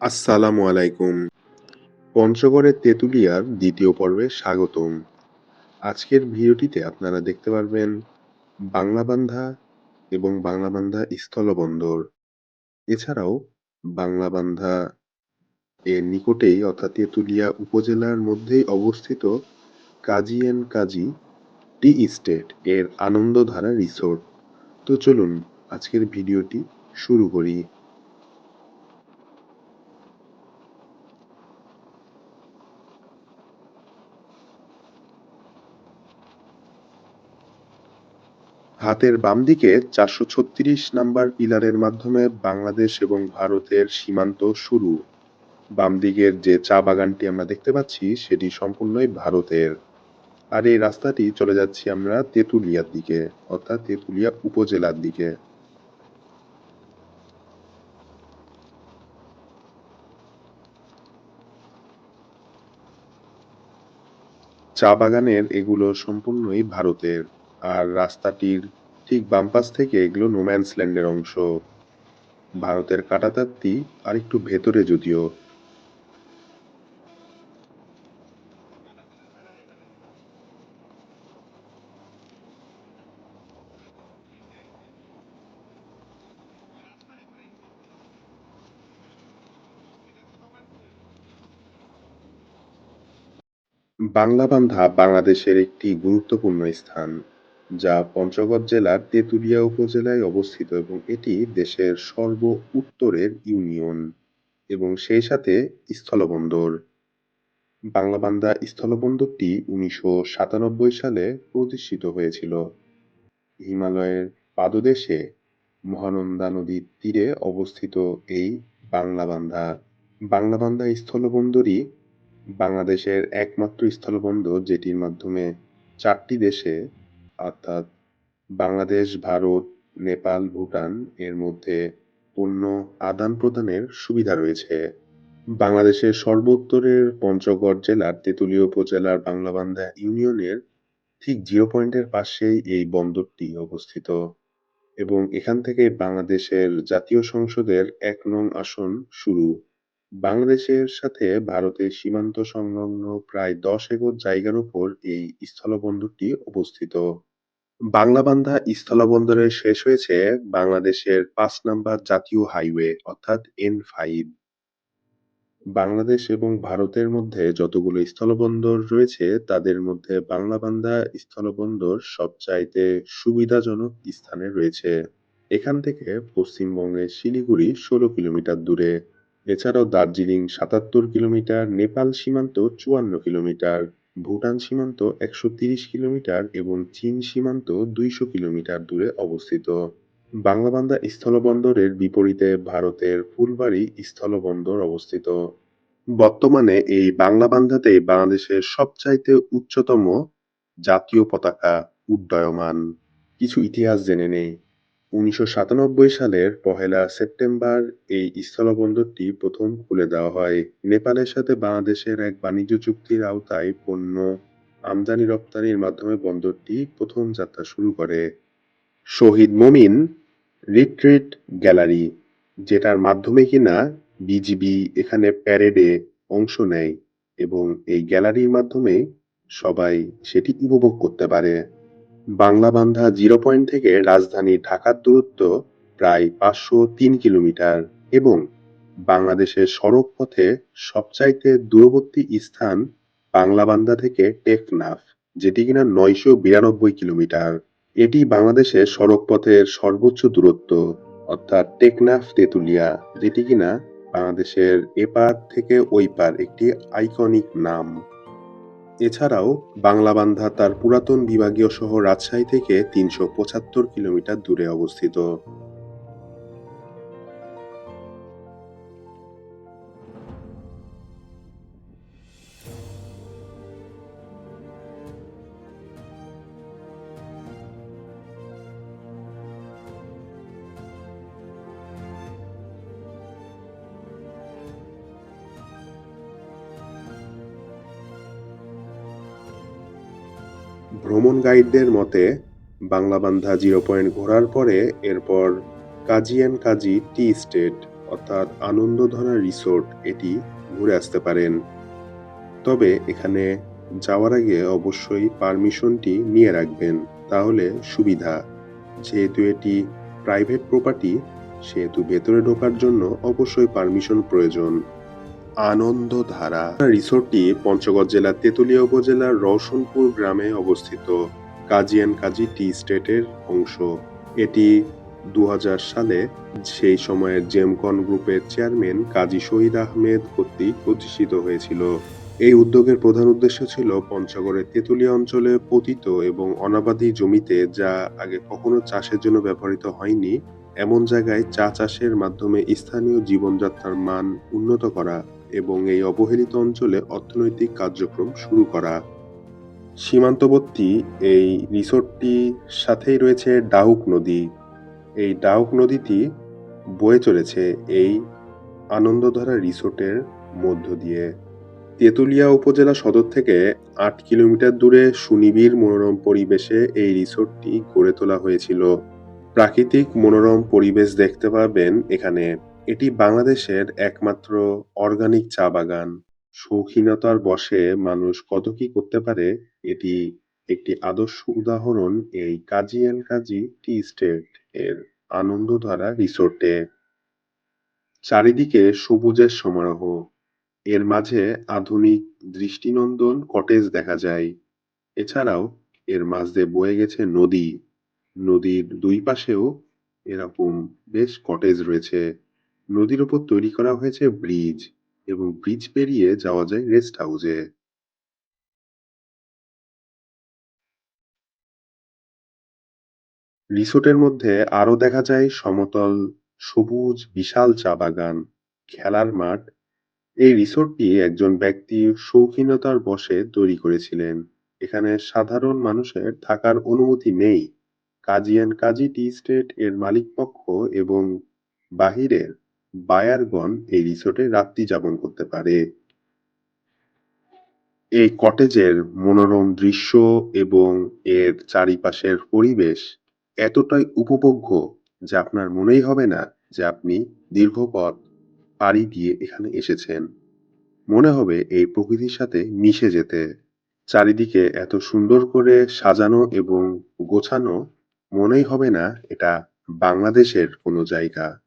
আসসালামু আলাইকুম। পঞ্চগড়ের তেঁতুলিয়ার দ্বিতীয় পর্বে স্বাগতম। আজকের ভিডিওটিতে আপনারা দেখতে পারবেন বাংলাবান্ধা এবং বাংলাবান্ধা স্থলবন্দর। এছাড়াও বাংলাবান্ধা এর নিকটেই অর্থাৎ তেঁতুলিয়া উপজেলার মধ্যেই অবস্থিত কাজী অ্যান্ড কাজী টি ইস্টেট এর আনন্দধারা রিসোর্ট। তো চলুন আজকের ভিডিওটি শুরু করি। হাতের বাম দিকে চারশো ছত্রিশ নাম্বার পিলারের মাধ্যমে বাংলাদেশ এবং ভারতের সীমান্ত শুরু। বাম দিকের যে চা বাগানটি আমরা দেখতে পাচ্ছি, সেটি সম্পূর্ণই ভারতের। আর এই রাস্তাটি চলে যাচ্ছি আমরা তেঁতুলিয়ার দিকে, অর্থাৎ তেঁতুলিয়া উপজেলার দিকে। চা বাগানের এগুলো সম্পূর্ণই ভারতের আর রাস্তাটির ঠিক বাম পাশ থেকে এগুলো নোম্যান্স ল্যান্ডের অংশ। ভারতের কাটাতারটি আর একটু ভেতরে যদিও। বাংলা বান্ধা বাংলাদেশের একটি গুরুত্বপূর্ণ স্থান। যা পঞ্চগড় জেলার তেঁতুলিয়া উপজেলায় অবস্থিত এবং এটি দেশের সর্ব উত্তরের ইউনিয়ন এবং সেই সাথে স্থলবন্দর। বাংলাবান্ধা স্থলবন্দরটি উনিশশো সাতানব্বই সালে প্রতিষ্ঠিত হয়েছিল। হিমালয়ের পাদদেশে মহানন্দা নদীর তীরে অবস্থিত এই বাংলাবান্ধা বাংলাবান্ধা স্থলবন্দরই বাংলাদেশের একমাত্র স্থলবন্দর যেটির মাধ্যমে চারটি দেশে অর্থাৎ বাংলাদেশ, ভারত, নেপাল, ভুটান এর মধ্যে পণ্য আদান প্রদানের সুবিধা রয়েছে। বাংলাদেশের সর্বোত্তরের পঞ্চগড় জেলার তেঁতুলিয়া উপজেলার বাংলাবান্ধা ইউনিয়নের ঠিক জিরো পয়েন্টের পাশেই এই বন্দরটি অবস্থিত এবং এখান থেকে বাংলাদেশের জাতীয় সংসদের এক নং আসন শুরু। বাংলাদেশের সাথে ভারতের সীমান্ত সংলগ্ন প্রায় দশ একর জায়গার উপর এই স্থলবন্দরটি অবস্থিত। বাংলাবান্ধা স্থলবন্দরে শেষ হয়েছে বাংলাদেশের পাঁচ নাম্বার জাতীয় হাইওয়ে, অর্থাৎ এন ফাইভ। বাংলাদেশ এবং ভারতের মধ্যে যতগুলো স্থলবন্দর রয়েছে, তাদের মধ্যে বাংলাবান্ধা স্থলবন্দর সবচাইতে সুবিধাজনক স্থানে রয়েছে। এখান থেকে পশ্চিমবঙ্গের শিলিগুড়ি ষোলো কিলোমিটার দূরে। এছাড়াও দার্জিলিং সাতাত্তর কিলোমিটার, নেপাল সীমান্ত চুয়ান্ন কিলোমিটার। ভুটান সীমান্ত একশো তিরিশ কিলোমিটার এবং চীন সীমান্ত দুইশো কিলোমিটার দূরে অবস্থিত। বাংলাবান্ধা স্থলবন্দরের বিপরীতে ভারতের ফুলবাড়ি স্থলবন্দর অবস্থিত। বর্তমানে এই বাংলাবান্ধাতে বাংলাদেশের সবচাইতে উচ্চতম জাতীয় পতাকা উড্ডয়মান। কিছু ইতিহাস জেনে নেই। উনিশশো সাতানব্বই সালের পহেলা সেপ্টেম্বর এই স্থলবন্দরটি প্রথম খুলে দেওয়া হয়। নেপালের সাথে বাংলাদেশের এক বাণিজ্য চুক্তির আওতায় পণ্য আমদানি রপ্তানির মাধ্যমে বন্দরটি প্রথম যাত্রা শুরু করে। শহীদ মমিন রিট্রিট গ্যালারি, যেটার মাধ্যমে কিনা বিজিবি এখানে প্যারেডে অংশ নেয় এবং এই গ্যালারির মাধ্যমে সবাই সেটি উপভোগ করতে পারে। বাংলাবান্ধা জিরো পয়েন্ট থেকে রাজধানী ঢাকার দূরত্ব প্রায় পাঁচশো তিন কিলোমিটার এবং বাংলাদেশের সড়ক পথে সবচাইতে দূরবর্তী স্থান বাংলাবান্ধা থেকে টেকনাফ, যেটি কিনা নয়শো বিরানব্বই কিলোমিটার। এটি বাংলাদেশের সড়ক পথের সর্বোচ্চ দূরত্ব, অর্থাৎ টেকনাফ তেঁতুলিয়া, যেটি কিনা বাংলাদেশের এপার থেকে ওই পার একটি আইকনিক নাম। এছাড়াও বাংলাবান্ধা তার পুরাতন বিভাগীয় শহর রাজশাহী থেকে তিনশো পঁচাত্তর কিলোমিটার দূরে অবস্থিত। ভ্রমণ গাইডদের মতে বাংলাবান্ধা জিরো পয়েন্ট ঘোরার পরে এরপর কাজী অ্যান্ড কাজী টি স্টেট অর্থাৎ আনন্দধারা রিসোর্ট এটি ঘুরে আসতে পারেন। তবে এখানে যাওয়ার আগে অবশ্যই পারমিশনটি নিয়ে রাখবেন, তাহলে সুবিধা। যেহেতু এটি প্রাইভেট প্রপার্টি সেহেতু ভেতরে ঢোকার জন্য অবশ্যই পারমিশন প্রয়োজন। আনন্দধারা রিসোর্টটি পঞ্চগড় জেলার তেঁতুলিয়া উপজেলার রওশনপুর গ্রামে অবস্থিত কাজিয়ান কাজী টি স্টেটের অংশ। এটি দু হাজার সালে সেই সময়ের জেমকন গ্রুপের চেয়ারম্যান কাজী শহীদ আহমেদ কর্তৃক প্রতিষ্ঠিত হয়েছিল। এই উদ্যোগের প্রধান উদ্দেশ্য ছিল পঞ্চগড়ের তেঁতুলিয়া অঞ্চলে পতিত এবং অনাবাদী জমিতে যা আগে কখনো চাষের জন্য ব্যবহৃত হয়নি, এমন জায়গায় চা চাষের মাধ্যমে স্থানীয় জীবনযাত্রার মান উন্নত করা এবং এই অবহেলিত অঞ্চলে অর্থনৈতিক কার্যক্রম শুরু করা। সীমান্তবর্তী এই রিসোর্টটি সাথেই রয়েছে ডাউক নদী। এই ডাউক নদীটি বয়ে চলেছে এই আনন্দধারা রিসোর্টের মধ্য দিয়ে। তেঁতুলিয়া উপজেলা সদর থেকে আট কিলোমিটার দূরে সুনিবিড় মনোরম পরিবেশে এই রিসোর্টটি গড়ে তোলা হয়েছিল। প্রাকৃতিক মনোরম পরিবেশ দেখতে পাবেন এখানে। এটি বাংলাদেশের একমাত্র অর্গানিক চা বাগান। শৌখিনতার বশে মানুষ কত কি করতে পারে, এটি একটি আদর্শ উদাহরণ এই কাজী অ্যান্ড কাজী টি স্টেট এর আনন্দধারা রিসোর্টে চারিদিকে সবুজের সমারোহ। এর মাঝে আধুনিক দৃষ্টিনন্দন কটেজ দেখা যায়। এছাড়াও এর মাঝ দিয়ে বয়ে গেছে নদী। নদীর দুই পাশেও এরকম বেশ কটেজ রয়েছে। নদীর ওপর তৈরি করা হয়েছে ব্রিজ এবং ব্রিজ পেরিয়ে যাওয়া যায় রেস্ট হাউসে। রিসোর্টের মধ্যে আরও দেখা যায় সমতল, সবুজ, বিশাল চা বাগান, খেলার মাঠ। এই রিসোর্টটি একজন ব্যক্তি শৌখিনতার বশে তৈরি করেছিলেন। এখানে সাধারণ মানুষের থাকার অনুমতি নেই। কাজী অ্যান্ড কাজী টি স্টেট এর মালিকপক্ষ এবং বাহিরের বায়ারগণ এই রিসোর্টে রাত্রি যাপন করতে পারে। এই কটেজের মনোরম দৃশ্য এবং এর চারিপাশের পরিবেশ এতটাই উপভোগ্য যে আপনার মনেই হবে না যে আপনি দীর্ঘ পথ পাড়ি দিয়ে এখানে এসেছেন। মনে হবে এই প্রকৃতির সাথে মিশে যেতে। চারিদিকে এত সুন্দর করে সাজানো এবং গোছানো মনেই হবে না এটা বাংলাদেশের কোনো জায়গা।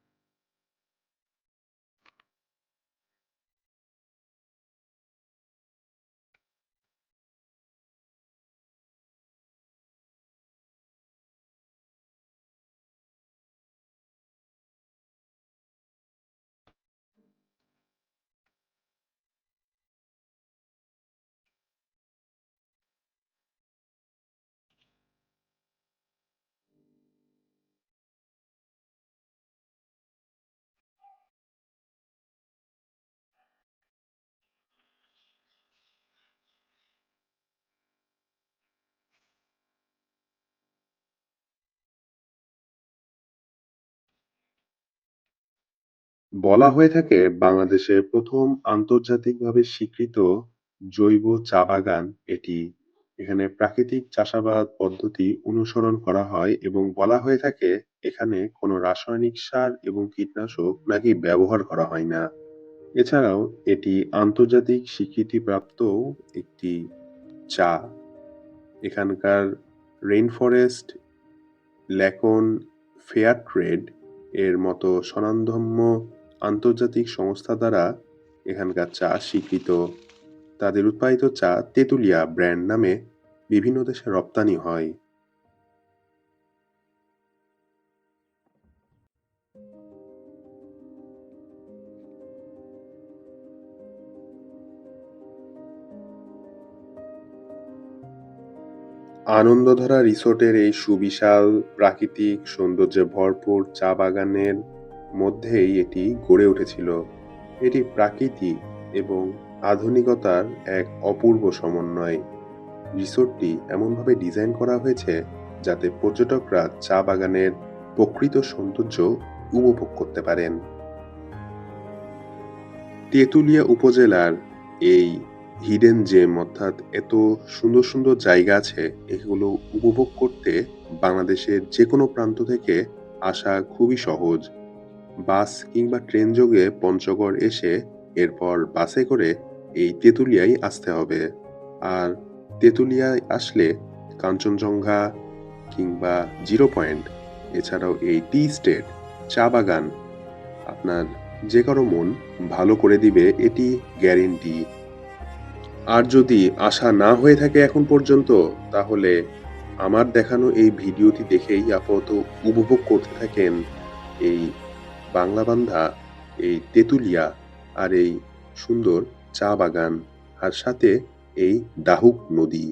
বলা হয়ে থাকে বাংলাদেশের প্রথম আন্তর্জাতিকভাবে স্বীকৃত জৈব চা বাগান এটি। এখানে প্রাকৃতিক চাষাবাদ পদ্ধতি অনুসরণ করা হয় এবং বলা হয়ে থাকে এখানে কোনো রাসায়নিক সার এবং কীটনাশক নাকি ব্যবহার করা হয় না। এছাড়াও এটি আন্তর্জাতিক স্বীকৃতিপ্রাপ্ত একটি চা। এখানকার রেইন ফরেস্ট ল্যাকন, ফেয়ার ট্রেড এর মতো স্বনামধন্য আন্তর্জাতিক সংস্থা দ্বারা এখানকার চা স্বীকৃত। তাদের উৎপাদিত চা তেঁতুলিয়া ব্র্যান্ড নামে বিভিন্ন দেশে রপ্তানি হয়। আনন্দধারা রিসোর্টের এই সুবিশাল প্রাকৃতিক সৌন্দর্যে ভরপুর চা বাগানের মধ্যেই এটি গড়ে উঠেছিল। এটি প্রাকৃতিক এবং আধুনিকতার এক অপূর্ব সমন্বয়। রিসোর্টটি এমনভাবে ডিজাইন করা হয়েছে যাতে পর্যটকরা চা বাগানের প্রকৃত সৌন্দর্য উপভোগ করতে পারেন। তেঁতুলিয়া উপজেলার এই হিডেন জেম অর্থাৎ এত সুন্দর সুন্দর জায়গা আছে, এগুলো উপভোগ করতে বাংলাদেশের যে কোনো প্রান্ত থেকে আসা খুবই সহজ। বাস কিংবা ট্রেন যোগে পঞ্চগড় এসে এরপর বাসে করে এই তেঁতুলিয়ায় আসতে হবে। আর তেঁতুলিয়ায় আসলে কাঞ্চনজঙ্ঘা কিংবা জিরো পয়েন্ট, এছাড়াও এই টি স্টেট, চা বাগান আপনার যে কারও মন ভালো করে দিবে, এটি গ্যারেন্টি। আর যদি আশা না হয়ে থাকে এখন পর্যন্ত, তাহলে আমার দেখানো এই ভিডিওটি দেখেই আপাতত উপভোগ করতে থাকেন এই বাংলাবান্ধা এই তেঁতুলিয়া আর এই সুন্দর চা বাগান আর সাথে এই দাহুক নদী।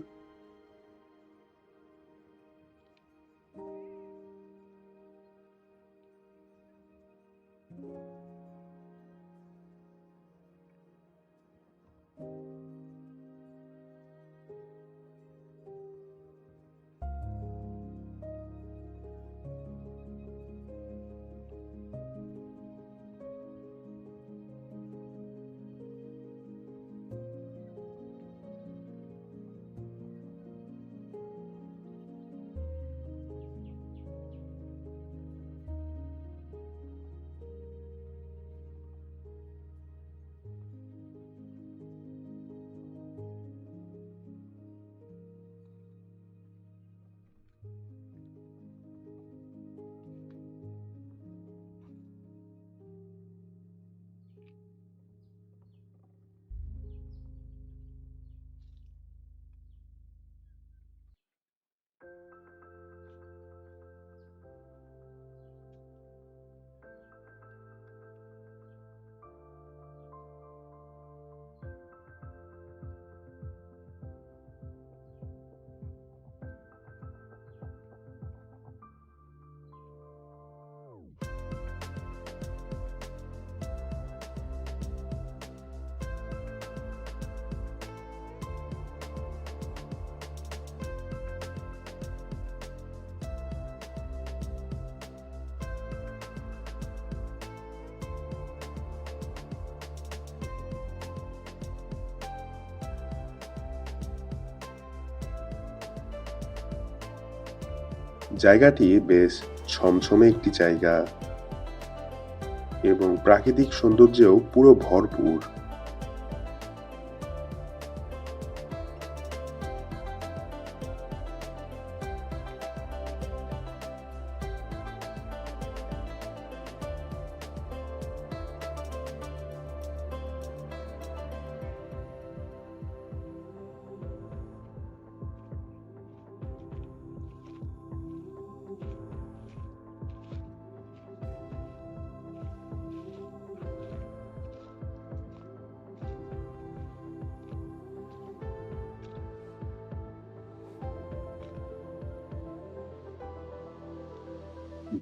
জায়গাটি বেশ ছমছমে একটি জায়গা এবং প্রাকৃতিক সৌন্দর্যেও পুরো ভরপুর।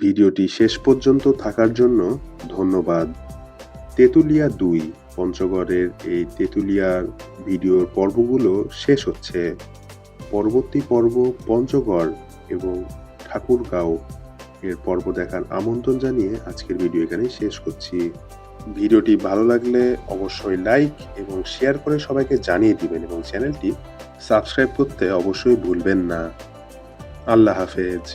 ভিডিওটি শেষ পর্যন্ত থাকার জন্য ধন্যবাদ। তেঁতুলিয়া দুই, পঞ্চগড়ের এই তেঁতুলিয়ার ভিডিওর পর্বগুলো শেষ হচ্ছে। পরবর্তী পর্ব পঞ্চগড় এবং ঠাকুরগাঁও। এর পর্ব দেখার আমন্ত্রণ জানিয়ে আজকের ভিডিও এখানে শেষ করছি। ভিডিওটি ভালো লাগলে অবশ্যই লাইক এবং শেয়ার করে সবাইকে জানিয়ে দিবেন এবং চ্যানেলটি সাবস্ক্রাইব করতে অবশ্যই ভুলবেন না। আল্লাহ হাফেজ।